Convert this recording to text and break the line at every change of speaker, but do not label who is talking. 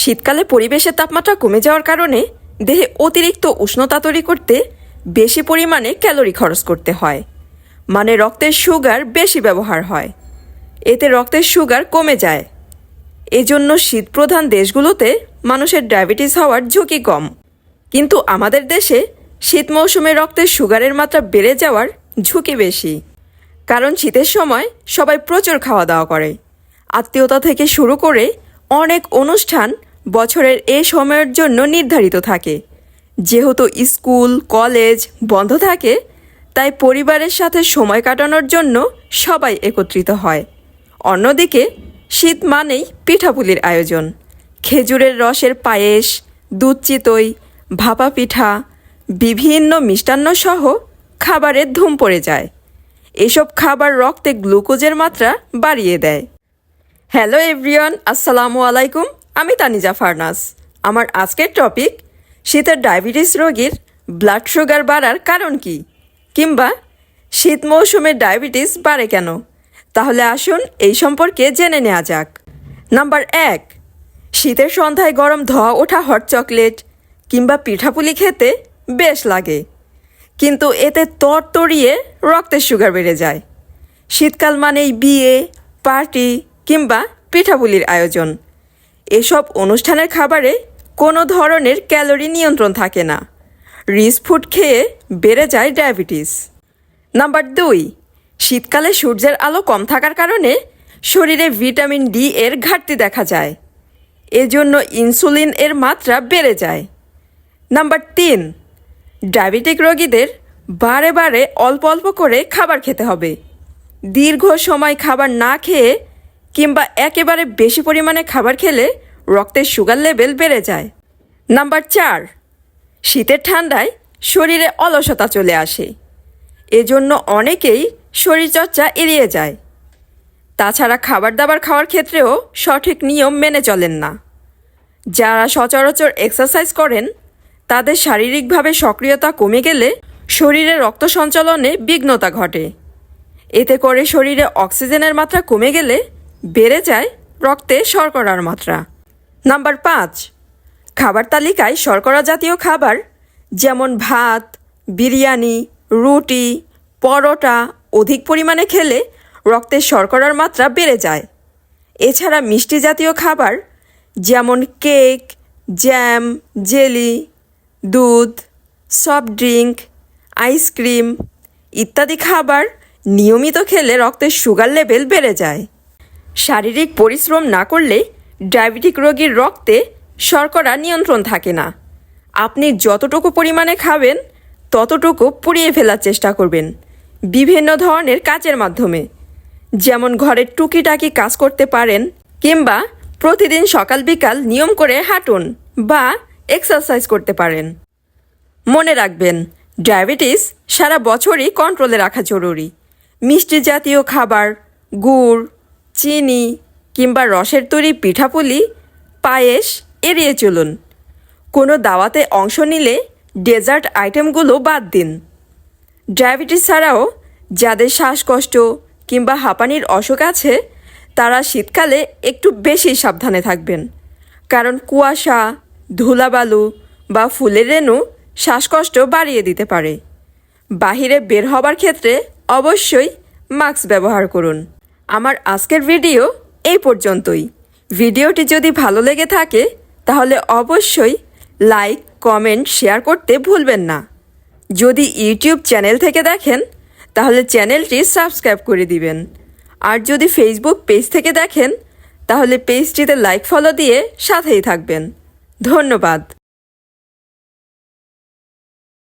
শীতকালে পরিবেশের তাপমাত্রা কমে যাওয়ার কারণে দেহে অতিরিক্ত উষ্ণতা তৈরি করতে বেশি পরিমাণে ক্যালোরি খরচ করতে হয়। মানে রক্তের সুগার বেশি ব্যবহার হয়। এতে রক্তের সুগার কমে যায়। এজন্য শীতপ্রধান দেশগুলোতে মানুষের ডায়াবেটিস হওয়ার ঝুঁকি কম। কিন্তু আমাদের দেশে শীত মৌসুমে রক্তের সুগারের মাত্রা বেড়ে যাওয়ার ঝুঁকি বেশি। কারণ শীতের সময় সবাই প্রচুর খাওয়া দাওয়া করে। আত্মীয়তা থেকে শুরু করে অনেক অনুষ্ঠান বছরের এ সময়ের জন্য নির্ধারিত থাকে। যেহেতু স্কুল, কলেজ বন্ধ থাকে, তাই পরিবারের সাথে সময় কাটানোর জন্য সবাই একত্রিত হয়। অন্যদিকে, শীত মানেই পিঠাপুলির আয়োজন। খেজুরের রসের পায়েস, দুধ চিতই, ভাপা পিঠা, বিভিন্ন মিষ্টান্ন সহ খাবারের ধুম পড়ে যায়। এসব খাবার রক্তে গ্লুকোজের মাত্রা বাড়িয়ে দেয়। হ্যালো এভরিওয়ান, আসসালামু আলাইকুম। আমি তানিজা ফার্নাস। আমার আজকের টপিক শীতের ডায়াবেটিস রোগীর ব্লাড সুগার বাড়ার কারণ কি? কিংবা শীত মৌসুমে ডায়াবেটিস বাড়ে কেন? তাহলে আসুন এই সম্পর্কে জেনে নেওয়া যাক। নাম্বার এক, শীতের সন্ধ্যায় গরম ধোয়া ওঠা হট চকলেট কিংবা পিঠাপুলি খেতে বেশ লাগে। কিন্তু এতে তরতরিয়ে রক্তের সুগার বেড়ে যায়। শীতকাল মানেই বিয়ে পার্টি কিংবা পিঠাপুলির আয়োজন। এসব অনুষ্ঠানের খাবারে কোনো ধরনের ক্যালোরি নিয়ন্ত্রণ থাকে না। রিচ ফুড খেয়ে বেড়ে যায় ডায়াবেটিস। নাম্বার দুই, শীতকালে সূর্যের আলো কম থাকার কারণে শরীরে ভিটামিন ডি এর ঘাটতি দেখা যায়। এজন্য ইনসুলিন এর মাত্রা বেড়ে যায়। নাম্বার তিন, ডায়াবেটিক রোগীদের বারে বারে অল্প অল্প করে খাবার খেতে হবে। দীর্ঘ সময় খাবার না খেয়ে কিংবা একেবারে বেশি পরিমাণে খাবার খেলে রক্তের সুগার লেভেল বেড়ে যায়। নাম্বার চার, শীতের ঠান্ডায় শরীরে অলসতা চলে আসে। এজন্য অনেকেই শরীরচর্চা এড়িয়ে যায়। তাছাড়া খাবার দাবার খাওয়ার ক্ষেত্রেও সঠিক নিয়ম মেনে চলেন না। যারা সচরাচর এক্সারসাইজ করেন, তাদের শারীরিকভাবে সক্রিয়তা কমে গেলে শরীরে রক্ত সঞ্চালনে বিঘ্নতা ঘটে। এতে করে শরীরে অক্সিজেনের মাত্রা কমে গেলে বেড়ে যায় রক্তে শর্করার মাত্রা। নাম্বার পাঁচ, খাবার তালিকায় শর্করা জাতীয় খাবার যেমন ভাত, বিরিয়ানি, রুটি, পরোটা অধিক পরিমাণে খেলে রক্তে শর্করার মাত্রা বেড়ে যায়। এছাড়া মিষ্টি জাতীয় খাবার যেমন কেক, জ্যাম, জেলি, দুধ, সফট ড্রিঙ্ক, আইসক্রিম ইত্যাদি খাবার নিয়মিত খেলে রক্তের সুগার লেভেল বেড়ে যায়। শারীরিক পরিশ্রম না করলে ডায়াবেটিক রোগীর রক্তে শর্করা নিয়ন্ত্রণ থাকে না। আপনি যতটুকু পরিমাণে খাবেন, ততটুকু পুড়িয়ে ফেলার চেষ্টা করবেন। বিভিন্ন ধরনের কাজের মাধ্যমে। যেমন ঘরের টুকিটাকি কাজ করতে পারেন কিংবা প্রতিদিন সকাল বিকাল নিয়ম করে হাঁটুন বা এক্সারসাইজ করতে পারেন। মনে রাখবেন, ডায়াবেটিস সারা বছরই কন্ট্রোলে রাখা জরুরি। মিষ্টি জাতীয় খাবার, গুড় চিনি কিংবা রসের তৈরি পিঠাপুলি, পায়েস এড়িয়ে চলুন। কোনো দাওয়াতে অংশ নিলে ডেজার্ট আইটেমগুলো বাদ দিন। ডায়াবেটিস ছাড়াও যাদের শ্বাসকষ্ট কিংবা হাঁপানির অসুখ আছে, তারা শীতকালে একটু বেশি সাবধানে থাকবেন। কারণ কুয়াশা, ধুলাবালু বা ফুলের রেণু শ্বাসকষ্ট বাড়িয়ে দিতে পারে। বাহিরে বের হবার ক্ষেত্রে অবশ্যই মাস্ক ব্যবহার করুন। আমার আজকের ভিডিও এই পর্যন্তই। ভিডিওটি যদি ভালো লেগে থাকে, তাহলে অবশ্যই লাইক, কমেন্ট, শেয়ার করতে ভুলবেন না। যদি ইউটিউব চ্যানেল থেকে দেখেন, তাহলে চ্যানেলটি সাবস্ক্রাইব করে দিবেন। আর যদি ফেসবুক পেজ থেকে দেখেন, তাহলে পেজটিতে লাইক, ফলো দিয়ে সাথেই থাকবেন। ধন্যবাদ।